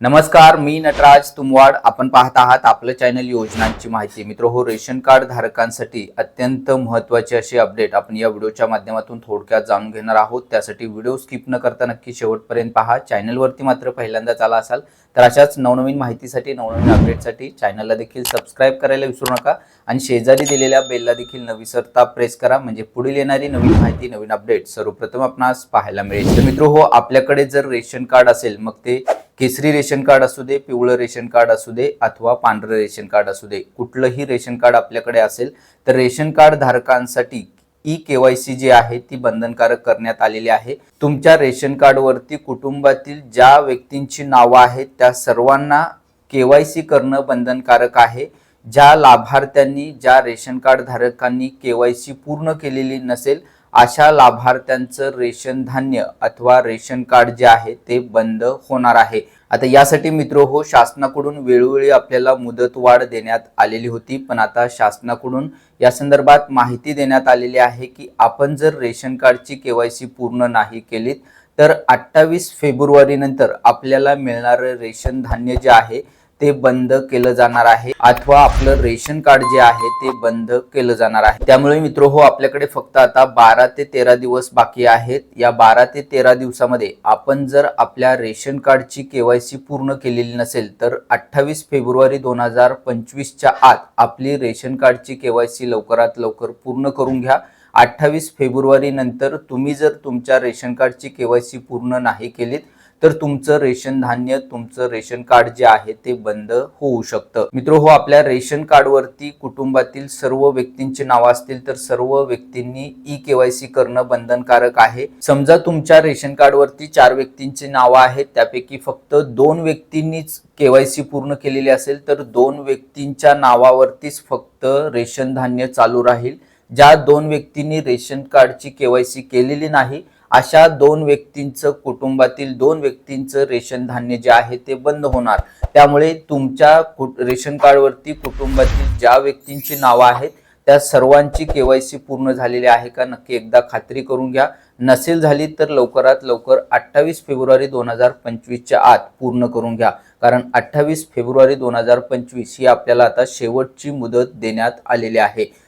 नमस्कार मी नटराज तुमवाड. आपण पाहत आहात आपलं चॅनल योजनांची माहिती. मित्र हो रेशन कार्ड धारकांसाठी अत्यंत महत्त्वाची अशी अपडेट आपण या व्हिडिओच्या माध्यमातून थोडक्यात जाणून घेणार आहोत. त्यासाठी व्हिडिओ स्किप न करता नक्की शेवटपर्यंत पहा. चॅनलवरती मात्र पहिल्यांदाच आला असाल तर अशाच नवनवीन माहितीसाठी नवनवीन अपडेटसाठी चॅनलला देखील सबस्क्राईब करायला विसरू नका. आणि शेजारी दिलेल्या बेलला देखील न विसरता प्रेस करा. म्हणजे पुढील येणारी नवीन माहिती नवीन अपडेट सर्वप्रथम आपणास पाहायला मिळेल. तर मित्र हो आपल्याकडे जर रेशन कार्ड असेल मग ते केसरी रेशन कार्ड असू दे पिवळं रेशन कार्ड असू दे अथवा पांढरं रेशन कार्ड असू दे कुठलंही रेशन कार्ड आपल्याकडे असेल तर रेशन कार्ड धारकांसाठी ई के वाय सी जी आहे ती बंधनकारक करण्यात आलेली आहे. तुमच्या रेशन कार्डवरती कुटुंबातील ज्या व्यक्तींची नावं आहेत त्या सर्वांना के वाय सी करणं बंधनकारक आहे. ज्या लाभार्थ्यांनी ज्या रेशन कार्ड धारकांनी के वाय सी पूर्ण केलेली नसेल अशा लाभार्थ्यांचं रेशन धान्य अथवा रेशन कार्ड जे आहे ते बंद होणार आहे. आता यासाठी मित्र हो शासनाकडून वेळोवेळी आपल्याला मुदतवाढ देण्यात आलेली होती पण आता शासनाकडून या संदर्भात माहिती देण्यात आलेली आहे की आपण जर रेशन कार्डची केवायसी पूर्ण नाही केलीत तर अठ्ठावीस फेब्रुवारी नंतर आपल्याला मिळणारं रेशन धान्य जे आहे ते बंद केलं जाणार आहे. अथवा आपलं रेशन कार्ड जे आहे ते बंद केलं जाणार आहे. त्यामुळे मित्र हो आपल्याकडे फक्त आता बारा ते तेरा दिवस बाकी आहेत. या बारा ते तेरा दिवसामध्ये आपण जर आपल्या रेशन कार्डची केवायसी पूर्ण केलेली नसेल तर अठ्ठावीस फेब्रुवारी दोन हजार पंचवीसच्या आत आपली रेशन कार्डची केवायसी लवकरात लवकर पूर्ण करून घ्या. अठ्ठावीस फेब्रुवारी नंतर तुम्ही जर तुमच्या रेशन कार्डची केवायसी पूर्ण नाही केलीत तर तुमचं रेशन धान्य तुमचं रेशन कार्ड जे आहे ते बंद होऊ शकतं. मित्र हो आपल्या रेशन कार्डवरती कुटुंबातील सर्व व्यक्तींची नावं असतील तर सर्व व्यक्तींनी ई केवायसी करणं बंधनकारक आहे. समजा तुमच्या रेशन कार्डवरती चार व्यक्तींची नावं आहेत त्यापैकी फक्त दोन व्यक्तींनीच केवायसी पूर्ण केलेली असेल तर दोन व्यक्तींच्या नावावरतीच फक्त रेशन धान्य चालू राहील. ज्या दोन व्यक्तींनी रेशन कार्डची केवायसी केलेली नाही अशा दोन व्यक्तींचं कुटुंबातील दोन व्यक्तींचं रेशन धान्य जे आहे ते बंद होणार. त्यामुळे तुमच्या कुट- रेशन कार्डवरती कुटुंबातील ज्या व्यक्तींची नावं आहेत त्या सर्वांची केवायसी पूर्ण झालेली आहे का नक्की एकदा खात्री करून घ्या. नसेल झाली तर लवकरात लवकर अठ्ठावीस फेब्रुवारी दोन हजार पंचवीसच्या आत पूर्ण करून घ्या. कारण अठ्ठावीस फेब्रुवारी दोन हजार पंचवीस ही आपल्याला आता शेवटची मुदत देण्यात आलेली आहे.